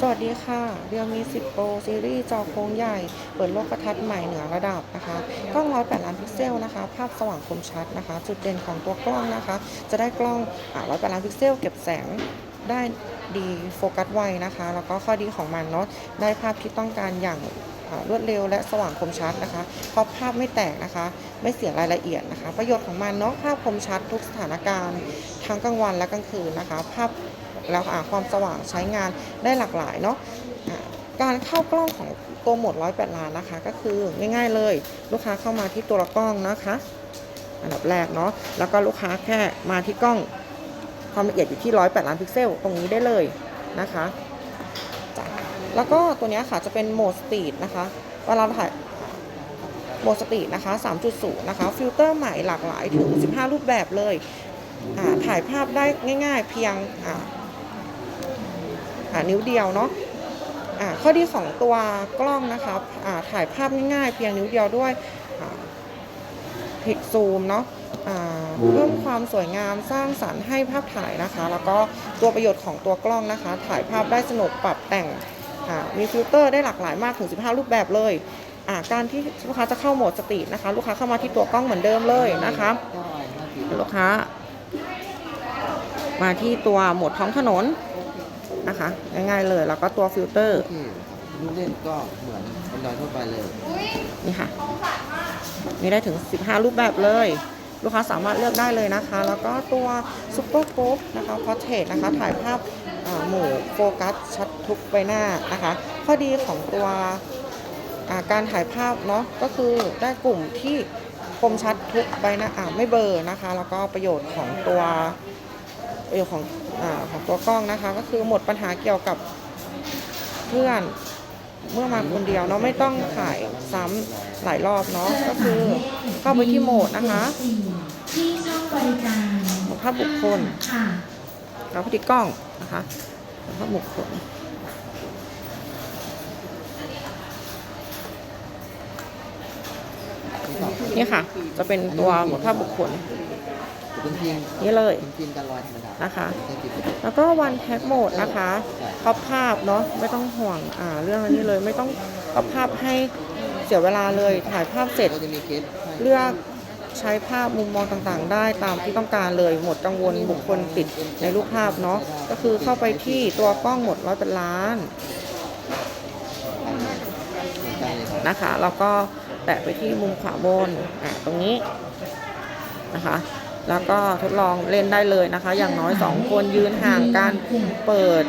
สวัสดีค่ะ เรียวมี10 Pro ซีรีส์จอโค้งใหญ่ เปิดโลกทัศน์ใหม่เหนือระดับนะคะกล้อง108 ล้านพิกเซลนะคะ ภาพสว่างคมชัดนะคะ จุดเด่นของตัวกล้องนะคะ จะได้กล้อง108 ล้านพิกเซล เก็บแสงได้ดีโฟกัสไวนะคะ แล้วก็ข้อดีของมันเนาะ ได้ภาพที่ต้องการอย่าง รวดเร็วและสว่างคมชัดนะคะเพราะภาพไม่แตกนะคะ ไม่เสียรายละเอียดนะคะ ประโยชน์ของมันเนาะภาพคมชัดทุกสถานการณ์ ทั้งกลางวันและกลางคืนนะคะ ภาพแล้วความสว่างใช้งานได้หลากหลายเนาะการเข้ากล้องของตัวโหมด108ล้านนะคะ ก็คือง่ายๆเลยลูกค้าเข้ามาที่ตัวกล้องนะคะ อันดับแรกเนาะแล้วก็ลูกค้าแค่มาที่กล้องความละเอียดอยู่ที่108ล้านพิกเซลตรงนี้ได้เลยนะคะ แล้วก็ตัวเนี้ยค่ะจะเป็นโหมดสตรีทนะคะเวลาถ่ายโหมดสตรีทนะคะ 3.0 นะคะ ฟิลเตอร์ใหม่หลากหลายถึง 15 รูปแบบเลยอ่าถ่ายภาพได้ง่าย ๆ เพียงอ่าอ่านิ้วเดียวเนาะอ่าข้อดีของตัวกล้องนะคะอ่าถ่ายภาพง่ายๆ เพียงนิ้วเดียวด้วยพิกซูมเนาะอ่าเพิ่มความสวยงามสร้างสรรค์ให้ภาพถ่ายนะคะ แล้วก็ตัวประโยชน์ของตัวกล้องนะคะ ถ่ายภาพได้สนุกปรับแต่ง อ่ามีฟิลเตอร์ได้หลากหลายมากถึง 15 รูปแบบเลยอ่าการที่ลูกค้าจะเข้าโหมดสตรีทนะคะ ลูกค้าเข้ามาที่ตัวกล้องเหมือนเดิมเลยนะคะลูกค้า มาที่ตัวโหมดท้องถนนนะคะง่ายๆเลยแล้วก็ตัวฟิลเตอร์ที่ลูกเล่นก็เหมือนคนดอยทั่วไปเลยนี่ค่ะมีได้ถึง 15 รูปแบบเลย ลูกค้าสามารถเลือกได้เลยนะคะ แล้วก็ตัวซุปเปอร์โกฟนะคะพอเทรนะคะ ถ่ายภาพหมู่โฟกัสชัดทุกใบหน้านะคะ ข้อดีของตัวการถ่ายภาพเนาะก็คือได้กลุ่มที่คมชัดทุกใบหน้าไม่เบลอนะคะ แล้วก็ประโยชน์ของตัวประโยชน์ของอของตัวกล้องนะคะ ก็คือหมดปัญหาเกี่ยวกับเพื่อน เมื่อมาคนเดียวเนาะไม่ต้องถ่ายซ้ำหลายรอบเนาะก็คือเข้าไปที่โหมดนะคะที่ช่องบริการโหมดภาพบุคคลค่ะแล้วก็ที่กล้องนะคะโหมดภาพบุคคลนี่ค่ะ จะเป็นตัวโหมดภาพบุคคล เป็นทีมนี่เลยเป็นทีมการลอยธรรมดานะคะใช้ติดแล้วก็วันแท็กโหมดนะคะพับภาพเนาะไม่ต้องห่วงอ่าเรื่องอันนี้เลยไม่ต้องพับภาพให้เสียเวลาเลยถ่ายภาพเสร็จก็จะมีเคสให้เลือกใช้ภาพมุมมองต่างๆ ได้ตามที่ต้องการเลยหมดกังวลบุคคลติดในรูปภาพเนาะก็คือเข้าไปที่ตัวกล้องหมดร้อยเป็นล้านเหมือนกันเลยครับนะคะแล้วก็แตะไปที่มุมขวาบนอะตรงนี้นะคะ แล้วก็ทดลองเล่นได้เลยนะคะ อย่างน้อย 2 คนยืนห่างกันเปิด